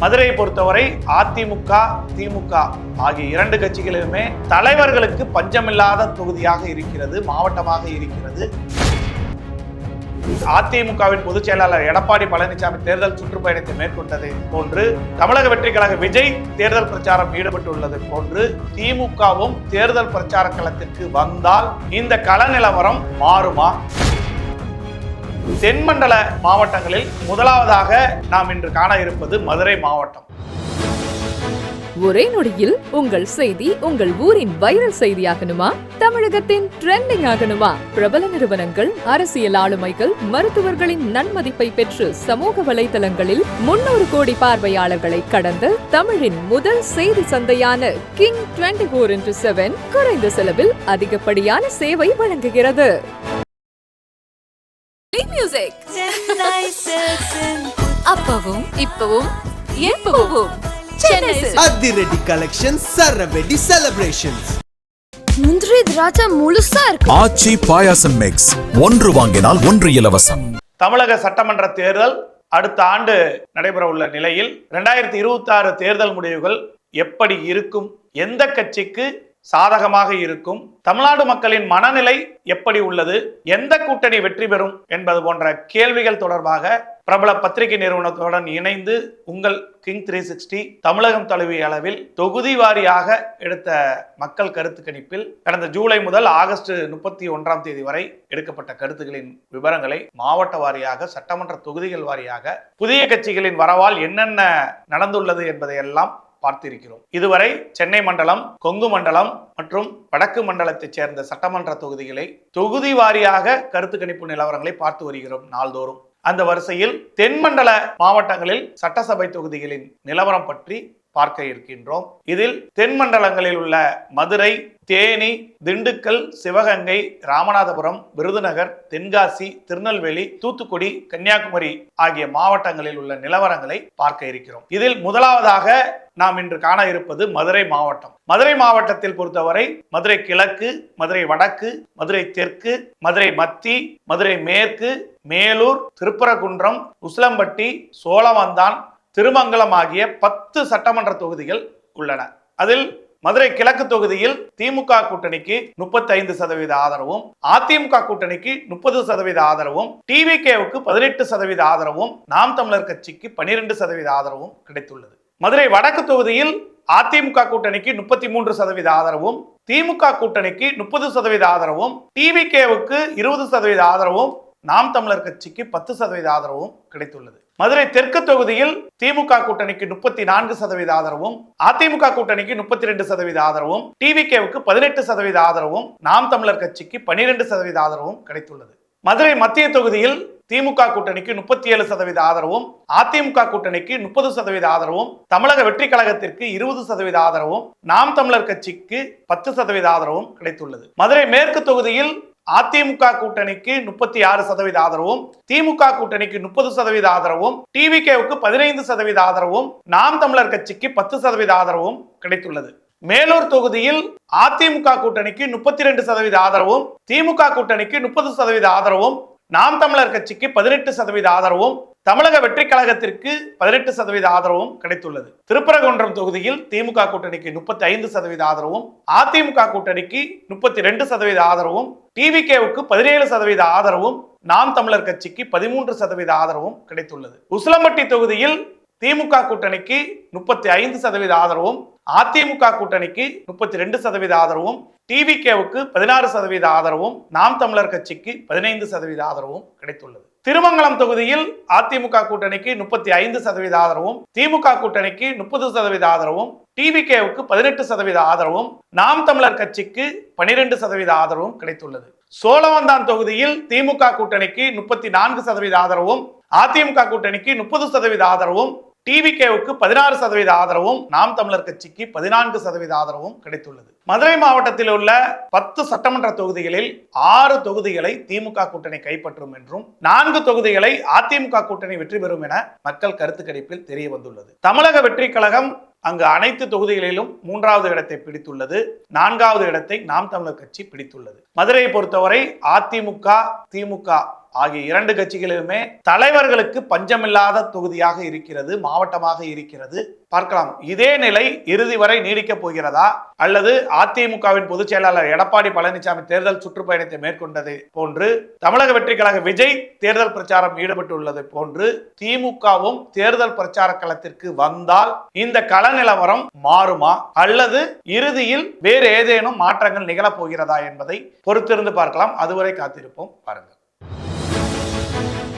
மதுரையை பொறுத்தவரை அதிமுக திமுக ஆகிய இரண்டு கட்சிகளிலுமே தலைவர்களுக்கு பஞ்சமில்லாத தொகுதியாக இருக்கிறது மாவட்டமாக இருக்கிறது. அதிமுகவின் பொதுச் செயலாளர் எடப்பாடி பழனிசாமி தேர்தல் சுற்றுப்பயணத்தை மேற்கொண்டதை போன்று தமிழக வெற்றி கழக விஜய் தேர்தல் பிரச்சாரம் ஈடுபட்டுள்ளது போன்று திமுகவும் தேர்தல் பிரச்சார களத்திற்கு வந்தால் இந்த கள நிலவரம் மாறுமா? தென்மண்டல மாவட்டங்களில் முதலாவதாக நாம் இன்று காண இருப்பது மதுரை மாவட்டம். ஒரே நொடியில் உங்கள் செய்தி உங்கள் ஊரின் வைரல் செய்தியாகணுமா? தமிழகத்தின் ட்ரெண்டிங் ஆகணுமா? பிரபல நிறுவனங்கள் அரசியல் ஆளுமைகள் மருத்துவர்களின் நன்மதிப்பை பெற்று சமூக வலைதளங்களில் முன்னூறு கோடி பார்வையாளர்களை கடந்த தமிழின் முதல் செய்தி சந்தையான king twenty four into seven குறைந்த செலவில் அதிகப்படியான சேவை வழங்குகிறது. மியூசிக் அப்பவும் இப்பவும் எப்பவும். அதிரடி கலெக்ஷன் சரவெடி செலிப்ரேஷன்ஸ் முந்திரி திராட்சை முழுசா இருக்கு ஆச்சி பாயாசம் மிக்ஸ் ஒன்று வாங்கினால் ஒன்று இலவசம் தமிழக சட்டமன்ற தேர்தல் அடுத்த ஆண்டு நடைபெற உள்ள நிலையில் ரெண்டாயிரத்தி இருபத்தி ஆறு தேர்தல் முடிவுகள் எப்படி இருக்கும்? எந்த கட்சிக்கு சாதகமாக இருக்கும். தமிழ்நாடு மக்களின் மனநிலை எப்படி உள்ளது? எந்த கூட்டணி வெற்றி பெறும் என்பது போன்ற கேள்விகள் தொடர்பாக பிரபல பத்திரிகை நிறுவனத்துடன் இணைந்து உங்கள் கிங் த்ரீ சிக்ஸ்டி தமிழகம் தழுவிய அளவில் தொகுதி வாரியாக எடுத்த மக்கள் கருத்து கணிப்பில் கடந்த ஜூலை முதல் ஆகஸ்ட் முப்பத்தி ஒன்றாம் தேதி வரை எடுக்கப்பட்ட கருத்துகளின் விவரங்களை மாவட்ட வாரியாக சட்டமன்ற தொகுதிகள் வாரியாக புதிய கட்சிகளின் வரவால் என்னென்ன நடந்துள்ளது என்பதையெல்லாம் பார்த்திருக்கிறோம். இதுவரை சென்னை மண்டலம் கொங்கு மண்டலம் மற்றும் வடக்கு மண்டலத்தைச் சேர்ந்த சட்டமன்ற தொகுதிகளை தொகுதி வாரியாக கருத்து கணிப்பு நிலவரங்களை பார்த்து வருகிறோம் நாள்தோறும். அந்த வரிசையில் தென்மண்டல மாவட்டங்களில் சட்டசபை தொகுதிகளின் நிலவரம் பற்றி பார்க்க இருக்கின்றோம். இதில் தென் மண்டலங்களில் உள்ள மதுரை தேனி திண்டுக்கல் சிவகங்கை ராமநாதபுரம் விருதுநகர் தென்காசி திருநெல்வேலி தூத்துக்குடி கன்னியாகுமரி ஆகிய மாவட்டங்களில் உள்ள நிலவரங்களை பார்க்க இருக்கிறோம். இதில் முதலாவதாக நாம் இன்று காண இருப்பது மதுரை மாவட்டம். மதுரை மாவட்டத்தில் பொறுத்தவரை மதுரை கிழக்கு மதுரை வடக்கு மதுரை தெற்கு மதுரை மத்தி மதுரை மேற்கு மேலூர் திருப்பரங்குன்றம் உசிலம்பட்டி சோழவந்தான் திருமங்கலம் ஆகிய பத்து சட்டமன்ற தொகுதிகள் உள்ளன. அதில் மதுரை கிழக்கு தொகுதியில் திமுக கூட்டணிக்கு முப்பத்தி ஐந்து சதவீத ஆதரவும் அதிமுக கூட்டணிக்கு முப்பது சதவீத ஆதரவும் டிவிகேவுக்கு பதினெட்டு சதவீத ஆதரவும் நாம் தமிழர் கட்சிக்கு பனிரெண்டு சதவீத ஆதரவும் கிடைத்துள்ளது. மதுரை வடக்கு தொகுதியில் அதிமுக கூட்டணிக்கு முப்பத்தி மூன்று சதவீத ஆதரவும் திமுக கூட்டணிக்கு முப்பது சதவீத ஆதரவும் டிவிகேவுக்கு இருபது சதவீத ஆதரவும் நாம் தமிழர் கட்சிக்கு பத்து சதவீத ஆதரவும் கிடைத்துள்ளது. மதுரை தெற்கு தொகுதியில் திமுக கூட்டணிக்கு முப்பத்தி நான்கு சதவீத ஆதரவும் அதிமுக கூட்டணிக்கு முப்பத்தி ரெண்டு சதவீத ஆதரவும் டிவிகேவுக்கு பதினெட்டு சதவீத ஆதரவும் நாம் தமிழர் கட்சிக்கு பனிரெண்டு சதவீத ஆதரவும் கிடைத்துள்ளது. மதுரை மத்திய தொகுதியில் திமுக கூட்டணிக்கு முப்பத்தி ஏழு சதவீத ஆதரவும் அதிமுக கூட்டணிக்கு முப்பது சதவீத ஆதரவும் தமிழக வெற்றி கழகத்திற்கு இருபது சதவீத ஆதரவும் நாம் தமிழர் கட்சிக்கு பத்து சதவீத ஆதரவும் கிடைத்துள்ளது. மதுரை மேற்கு தொகுதியில் அதிமுக கூட்டணிக்கு முப்பத்தி ஆறு சதவீத ஆதரவும் திமுக கூட்டணிக்கு முப்பது சதவீத ஆதரவும் டிவிகேவுக்கு பதினைந்து சதவீத ஆதரவும் நாம் தமிழர் கட்சிக்கு பத்து சதவீத ஆதரவும் கிடைத்துள்ளது. மேலூர் தொகுதியில் அதிமுக கூட்டணிக்கு முப்பத்தி ரெண்டு சதவீத ஆதரவும் திமுக கூட்டணிக்கு முப்பது சதவீத ஆதரவும் நாம் தமிழர் கட்சிக்கு பதினெட்டு சதவீத ஆதரவும் தமிழக வெற்றி கழகத்திற்கு பதினெட்டு சதவீத ஆதரவும் கிடைத்துள்ளது. திருப்பரங்குன்றம் தொகுதியில் திமுக கூட்டணிக்கு முப்பத்தி ஐந்து சதவீத ஆதரவும் அதிமுக கூட்டணிக்கு முப்பத்தி ரெண்டு சதவீத ஆதரவும் டிவிகேவுக்கு பதினேழு சதவீத ஆதரவும் நாம் தமிழர் கட்சிக்கு பதிமூன்று சதவீத ஆதரவும் கிடைத்துள்ளது. உசிலம்பட்டி தொகுதியில் திமுக கூட்டணிக்கு முப்பத்தி ஐந்து சதவீத ஆதரவும் அதிமுக கூட்டணிக்கு முப்பத்தி ரெண்டு சதவீத ஆதரவும் டிவிகேவுக்கு பதினாறு சதவீத ஆதரவும் நாம் தமிழர் கட்சிக்கு பதினைந்து சதவீத ஆதரவும் கிடைத்துள்ளது. திருமங்கலம் தொகுதியில் அதிமுக கூட்டணிக்கு முப்பத்தி ஐந்து சதவீத ஆதரவும் திமுக கூட்டணிக்கு முப்பது சதவீத ஆதரவும் டிவிகேவுக்கு பதினெட்டு சதவீத ஆதரவும் நாம் தமிழர் கட்சிக்கு பனிரெண்டு சதவீத ஆதரவும் கிடைத்துள்ளது. சோழவந்தான் தொகுதியில் திமுக கூட்டணிக்கு முப்பத்தி நான்கு சதவீத ஆதரவும் அதிமுக கூட்டணிக்கு முப்பது சதவீத ஆதரவும் டிவிகேவுக்கு பதினாறு சதவீத ஆதரவும் நாம் தமிழர் கட்சிக்கு பதினான்கு சதவீத ஆதரவும் கிடைத்துள்ளது. மதுரை மாவட்டத்தில் உள்ள பத்து சட்டமன்ற தொகுதிகளில் ஆறு தொகுதிகளை திமுக கூட்டணி கைப்பற்றும் என்றும் நான்கு தொகுதிகளை அதிமுக கூட்டணி வெற்றி பெறும் என மக்கள் கருத்து கணிப்பில் தெரிய வந்துள்ளது. தமிழக வெற்றி கழகம் அங்கு அனைத்து தொகுதிகளிலும் மூன்றாவது இடத்தை பிடித்துள்ளது. நான்காவது இடத்தை நாம் தமிழர் கட்சி பிடித்துள்ளது. மதுரையை பொறுத்தவரை அதிமுக திமுக ஆகிய இரண்டு கட்சிகளிலுமே தலைவர்களுக்கு பஞ்சமில்லாத தொகுதியாக இருக்கிறது மாவட்டமாக இருக்கிறது. பார்க்கலாம். இதே நிலை இறுதி வரை நீடிக்கப் போகிறதா? அல்லது அதிமுகவின் பொதுச் செயலாளர் எடப்பாடி பழனிசாமி தேர்தல் சுற்றுப்பயணத்தை மேற்கொண்டது போன்று தமிழக வெற்றிக்கழக கழக விஜய் தேர்தல் பிரச்சாரம் ஈடுபட்டுள்ளது போன்று திமுகவும் தேர்தல் பிரச்சார களத்திற்கு வந்தால் இந்த கள நிலவரம் மாறுமா? அல்லது இறுதியில் வேறு ஏதேனும் மாற்றங்கள் நிகழப் போகிறதா என்பதை பொறுத்திருந்து பார்க்கலாம். அதுவரை காத்திருப்போம். பாருங்கள்.